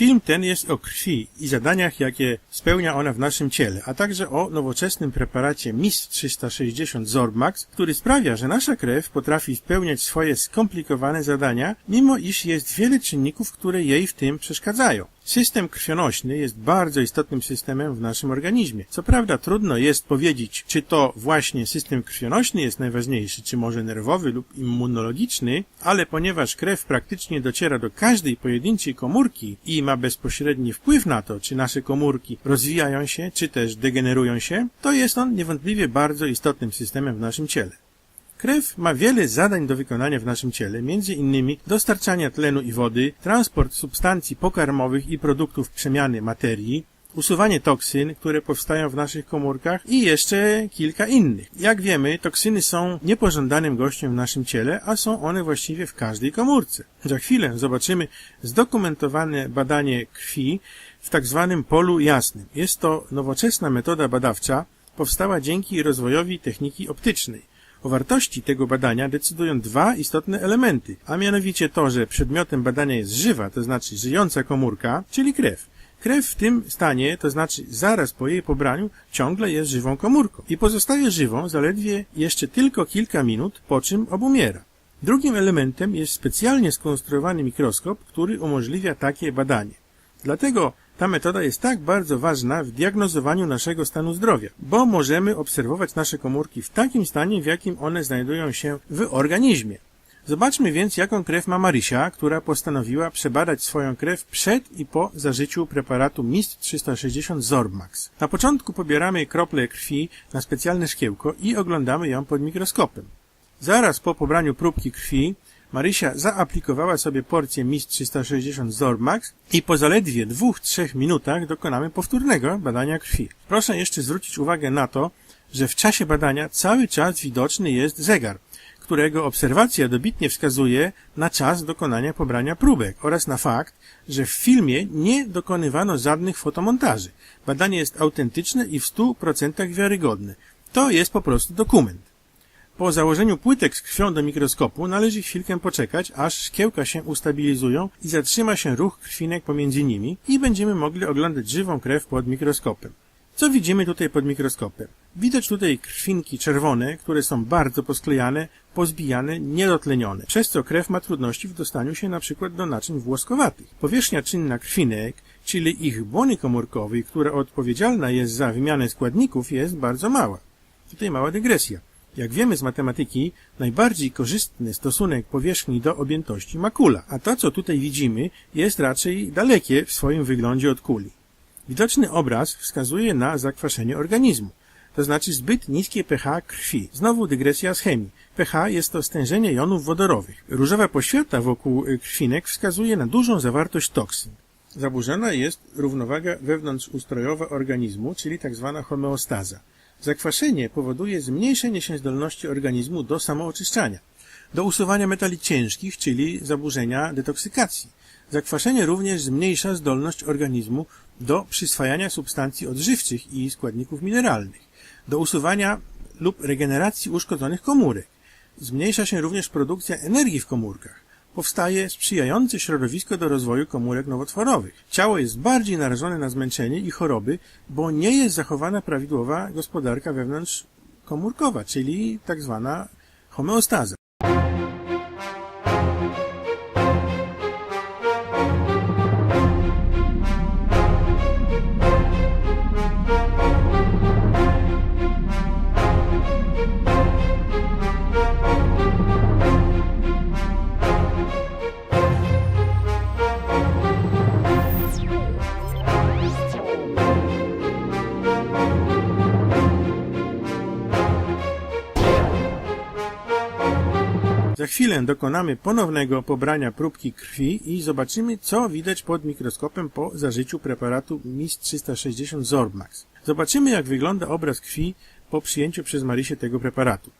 Film ten jest o krwi i zadaniach, jakie spełnia ona w naszym ciele, a także o nowoczesnym preparacie MIS 360 Zormax, który sprawia, że nasza krew potrafi spełniać swoje skomplikowane zadania, mimo iż jest wiele czynników, które jej w tym przeszkadzają. System krwionośny jest bardzo istotnym systemem w naszym organizmie. Co prawda trudno jest powiedzieć, czy to właśnie system krwionośny jest najważniejszy, czy może nerwowy lub immunologiczny, ale ponieważ krew praktycznie dociera do każdej pojedynczej komórki i ma bezpośredni wpływ na to, czy nasze komórki rozwijają się, czy też degenerują się, to jest on niewątpliwie bardzo istotnym systemem w naszym ciele. Krew ma wiele zadań do wykonania w naszym ciele, innymi dostarczania tlenu i wody, transport substancji pokarmowych i produktów przemiany materii, usuwanie toksyn, które powstają w naszych komórkach i jeszcze kilka innych. Jak wiemy, toksyny są niepożądanym gościem w naszym ciele, a są one właściwie w każdej komórce. Za chwilę zobaczymy zdokumentowane badanie krwi w tak zwanym polu jasnym. Jest to nowoczesna metoda badawcza, powstała dzięki rozwojowi techniki optycznej. O wartości tego badania decydują dwa istotne elementy, a mianowicie to, że przedmiotem badania jest żywa, to znaczy żyjąca komórka, czyli krew. Krew w tym stanie, to znaczy zaraz po jej pobraniu, ciągle jest żywą komórką i pozostaje żywą zaledwie jeszcze tylko kilka minut, po czym obumiera. Drugim elementem jest specjalnie skonstruowany mikroskop, który umożliwia takie badanie. Dlatego ta metoda jest tak bardzo ważna w diagnozowaniu naszego stanu zdrowia, bo możemy obserwować nasze komórki w takim stanie, w jakim one znajdują się w organizmie. Zobaczmy więc, jaką krew ma Marysia, która postanowiła przebadać swoją krew przed i po zażyciu preparatu MIST 360 Zormax. Na początku pobieramy krople krwi na specjalne szkiełko i oglądamy ją pod mikroskopem. Zaraz po pobraniu próbki krwi Marysia zaaplikowała sobie porcję MIS 360 Zormax i po zaledwie dwóch, trzech minutach dokonamy powtórnego badania krwi. Proszę jeszcze zwrócić uwagę na to, że w czasie badania cały czas widoczny jest zegar, którego obserwacja dobitnie wskazuje na czas dokonania pobrania próbek oraz na fakt, że w filmie nie dokonywano żadnych fotomontaży. Badanie jest autentyczne i w 100% wiarygodne. To jest po prostu dokument. Po założeniu płytek z krwią do mikroskopu należy chwilkę poczekać, aż szkiełka się ustabilizują i zatrzyma się ruch krwinek pomiędzy nimi i będziemy mogli oglądać żywą krew pod mikroskopem. Co widzimy tutaj pod mikroskopem? Widać tutaj krwinki czerwone, które są bardzo posklejane, pozbijane, niedotlenione, przez co krew ma trudności w dostaniu się przykład do naczyń włoskowatych. Powierzchnia czynna krwinek, czyli ich błony komórkowej, która odpowiedzialna jest za wymianę składników, jest bardzo mała. Tutaj mała dygresja. Jak wiemy z matematyki, najbardziej korzystny stosunek powierzchni do objętości ma kula, a to, co tutaj widzimy, jest raczej dalekie w swoim wyglądzie od kuli. Widoczny obraz wskazuje na zakwaszenie organizmu, to znaczy zbyt niskie pH krwi. Znowu dygresja z chemii. pH jest to stężenie jonów wodorowych. Różowa poświata wokół krwinek wskazuje na dużą zawartość toksyn. Zaburzona jest równowaga wewnątrzustrojowa organizmu, czyli tzw. Tak homeostaza. Zakwaszenie powoduje zmniejszenie się zdolności organizmu do samooczyszczania, do usuwania metali ciężkich, czyli zaburzenia detoksykacji. Zakwaszenie również zmniejsza zdolność organizmu do przyswajania substancji odżywczych i składników mineralnych, do usuwania lub regeneracji uszkodzonych komórek. Zmniejsza się również produkcja energii w komórkach powstaje sprzyjające środowisko do rozwoju komórek nowotworowych. Ciało jest bardziej narażone na zmęczenie i choroby, bo nie jest zachowana prawidłowa gospodarka wewnątrzkomórkowa, czyli tak zwana homeostaza. Chwilę dokonamy ponownego pobrania próbki krwi i zobaczymy, co widać pod mikroskopem po zażyciu preparatu MIS 360 Zormax. Zobaczymy, jak wygląda obraz krwi po przyjęciu przez Marysię tego preparatu.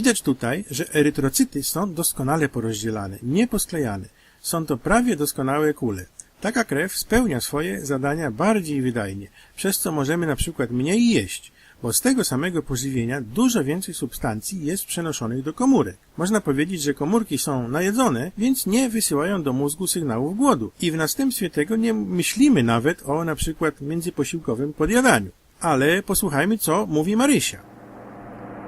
Widać tutaj, że erytrocyty są doskonale porozdzielane, nie posklejane. Są to prawie doskonałe kule. Taka krew spełnia swoje zadania bardziej wydajnie, przez co możemy na przykład mniej jeść, bo z tego samego pożywienia dużo więcej substancji jest przenoszonych do komórek. Można powiedzieć, że komórki są najedzone, więc nie wysyłają do mózgu sygnałów głodu i w następstwie tego nie myślimy nawet o na przykład międzyposiłkowym podjadaniu. Ale posłuchajmy, co mówi Marysia.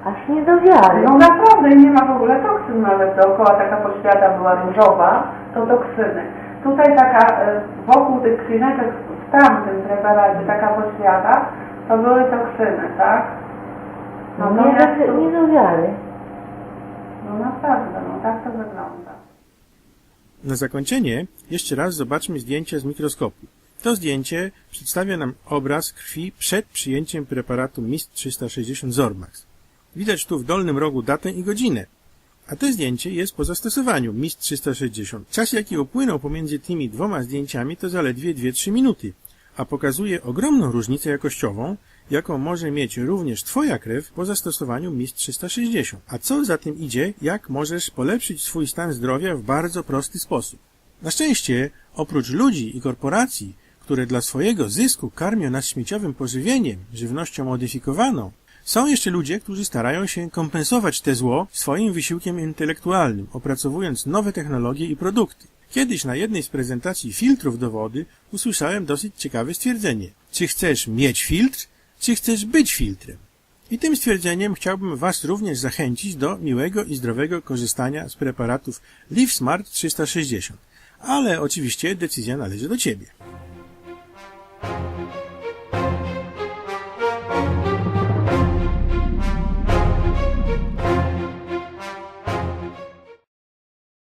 Aż nie do wiary. No naprawdę nie ma w ogóle toksyn nawet dookoła, taka poświata była różowa, to toksyny. Tutaj taka, e, wokół tych klineczek w tamtym preparacie, taka poświata, to były toksyny, tak? No nie, Natomiast do, tu- nie do wiary. No naprawdę, no tak to wygląda. Na zakończenie jeszcze raz zobaczmy zdjęcie z mikroskopu. To zdjęcie przedstawia nam obraz krwi przed przyjęciem preparatu MIST 360 Zormax. Widać tu w dolnym rogu datę i godzinę. A to zdjęcie jest po zastosowaniu MIST 360. Czas jaki upłynął pomiędzy tymi dwoma zdjęciami to zaledwie 2-3 minuty, a pokazuje ogromną różnicę jakościową, jaką może mieć również Twoja krew po zastosowaniu MIST 360. A co za tym idzie, jak możesz polepszyć swój stan zdrowia w bardzo prosty sposób. Na szczęście, oprócz ludzi i korporacji, które dla swojego zysku karmią nas śmieciowym pożywieniem, żywnością modyfikowaną, są jeszcze ludzie, którzy starają się kompensować te zło swoim wysiłkiem intelektualnym, opracowując nowe technologie i produkty. Kiedyś na jednej z prezentacji filtrów do wody usłyszałem dosyć ciekawe stwierdzenie. Czy chcesz mieć filtr, czy chcesz być filtrem? I tym stwierdzeniem chciałbym Was również zachęcić do miłego i zdrowego korzystania z preparatów LiveSmart 360. Ale oczywiście decyzja należy do Ciebie.